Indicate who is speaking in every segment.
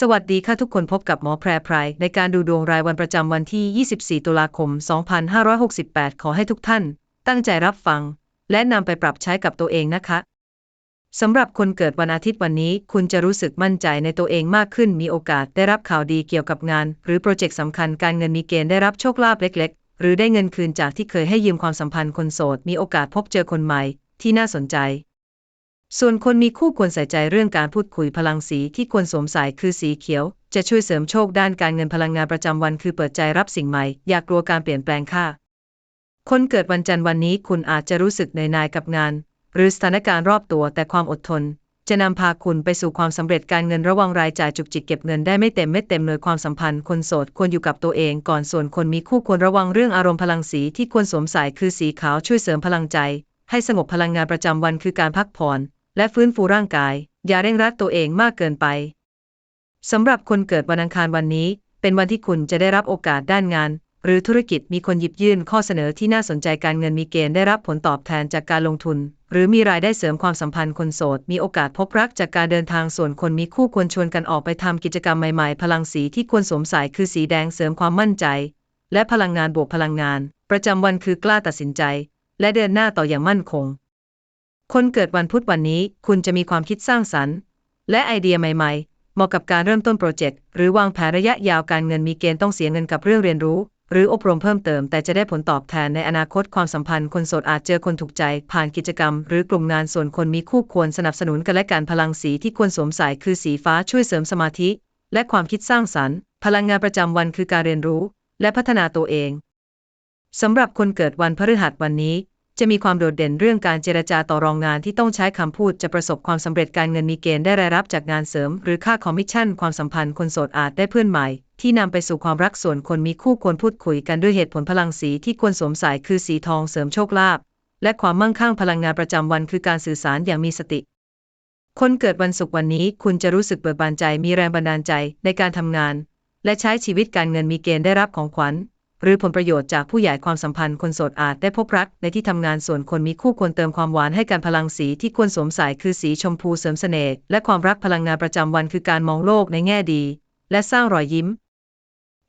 Speaker 1: สวัสดีค่ะทุกคนพบกับหมอแพรไพรในการดูดวงรายวันประจำวันที่ 24 ตุลาคม 2568 ขอให้ทุกท่าน ตั้งใจรับฟัง และนำไปปรับใช้กับตัวเองนะคะสำหรับคนเกิดวันอาทิตย์วันนี้ คุณจะรู้สึกมั่นใจในตัวเองมากขึ้น มีโอกาสได้รับข่าวดีเกี่ยวกับงาน หรือโปรเจกต์สำคัญการเงินมีเกณฑ์ได้รับโชคลาภเล็ก ๆ หรือได้เงินคืนจากที่เคยให้ยืมความสัมพันธ์คนโสด มีโอกาสพบเจอคนใหม่ที่น่าสนใจ ส่วนคนมีคู่ควรใส่ใจเรื่องการพูดคุยพลังสีที่ควรสวมใส่คือสีเขียว จะช่วยเสริมโชคด้านการเงินพลังงานประจำวันคือเปิดใจรับสิ่งใหม่ อย่ากกลัวการเปลี่ยนแปลงค่ะ คนเกิดวันจันทร์วันนี้คุณอาจจะรู้สึกเหนื่อยหน่ายกับงาน หรือสถานการณ์รอบตัวแต่ความอดทน จะนำพาคุณไปสู่ความสำเร็จการเงินระวังรายจ่ายจุกจิกเก็บเงินได้ไม่เต็มเม็ดเต็มหน่วยความสัมพันธ์คนโสดควรอยู่กับตัวเองก่อนส่วนคนมีคู่ควรระวังเรื่องอารมณ์พลังสีที่ควรสวมใส่คือสีขาวช่วยเสริมพลังใจ ให้สงบพลังงานประจำวันคือการพักผ่อน และฟื้นฟูร่างกาย อย่าเร่งรัดตัวเองมากเกินไปสำหรับคนเกิดวันอังคารวันนี้ เป็นวันที่คุณจะได้รับโอกาสด้านงาน หรือธุรกิจมีคนหยิบยื่นข้อเสนอที่น่าสนใจการเงินมีเกณฑ์ได้รับผลตอบแทนจากการลงทุน หรือมีรายได้เสริมความสัมพันธ์คนโสด มีโอกาสพบรักจากการเดินทางส่วนคนมีคู่ควรชวนกันออกไปทำกิจกรรมใหม่ๆ พลังสีที่ควรสวมใส่คือสีแดงเสริมความมั่นใจ และพลังงานบวกพลังงาน ประจำวันคือกล้าตัดสินใจ และเดินหน้าต่ออย่างมั่นคง คนเกิดวันพุธวันนี้คุณจะมีความคิดสร้างสรรค์ และไอเดียใหม่ๆ เหมาะกับการเริ่มต้นโปรเจกต์หรือวางแผนระยะยาวการเงินมีเกณฑ์ต้องเสียเงินกับเรื่องเรียนรู้ หรืออบรมเพิ่มเติม แต่จะได้ผลตอบแทนในอนาคตความสัมพันธ์ คนโสดอาจเจอคนถูกใจ ผ่านกิจกรรม หรือกลุ่มงานส่วนคนมีคู่ควรสนับสนุนกันและการพลังสีที่ควรสวมใส่คือสีฟ้าช่วยเสริมสมาธิ และความคิดสร้างสรรค์ พลังงานประจำวันคือการเรียนรู้ และพัฒนาตัวเองสำหรับคนเกิดวันพฤหัสวันนี้ จะมีความโดดเด่นเรื่องการเจรจาต่อรองงานที่ต้องใช้คำพูดจะประสบความสำเร็จการเงินมีเกณฑ์ได้รายรับจากงานเสริม หรือค่าคอมมิชชั่น ความสัมพันธ์คนโสดอาจได้เพื่อนใหม่ ที่นำไปสู่ความรักส่วนคนมีคู่ควรพูดคุยกันด้วยเหตุผลพลังสีที่ควรสวมใส่คือสีทองเสริมโชคลาภและความมั่งคั่งพลังงานประจำวันคือการสื่อสารอย่างมีสติคนเกิดวันศุกร์วันนี้คุณจะรู้สึกเบิกบานใจมีแรงบันดาลใจในการทำงาน และใช้ชีวิตการเงินมีเกณฑ์ได้รับของขวัญ หรือผลประโยชน์จากผู้ใหญ่ความสัมพันธ์คนโสดอาจได้พบรักในที่ทำงานส่วนคนมีคู่ควรเติมความหวานให้การพลังสีที่ควรสวมใส่คือสีชมพูเสริมเสน่ห์และความรักพลังงานประจำวันคือการมองโลกในแง่ดี และสร้างรอยยิ้ม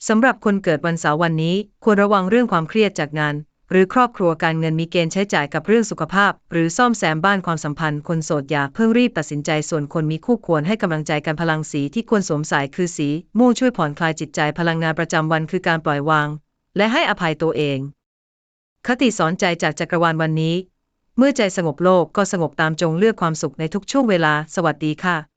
Speaker 1: สำหรับคนเกิดวันเสาร์วันนี้ ควรระวังเรื่องความเครียดจากงาน หรือครอบครัวการเงินมีเกณฑ์ใช้จ่ายกับเรื่องสุขภาพ หรือซ่อมแซมบ้านความสัมพันธ์คนโสดอย่าเพิ่งรีบตัดสินใจส่วนคนมีคู่ควรให้กำลังใจกันพลังสีที่ควรสวมใส่คือสีม่วงช่วยผ่อนคลายจิตใจพลังงานประจำวันคือการปล่อยวาง และให้อภัยตัวเอง คติสอนใจจากจักรวาลวันนี้ เมื่อใจสงบโลกก็สงบตามจงเลือกความสุขในทุกช่วงเวลา สวัสดีค่ะ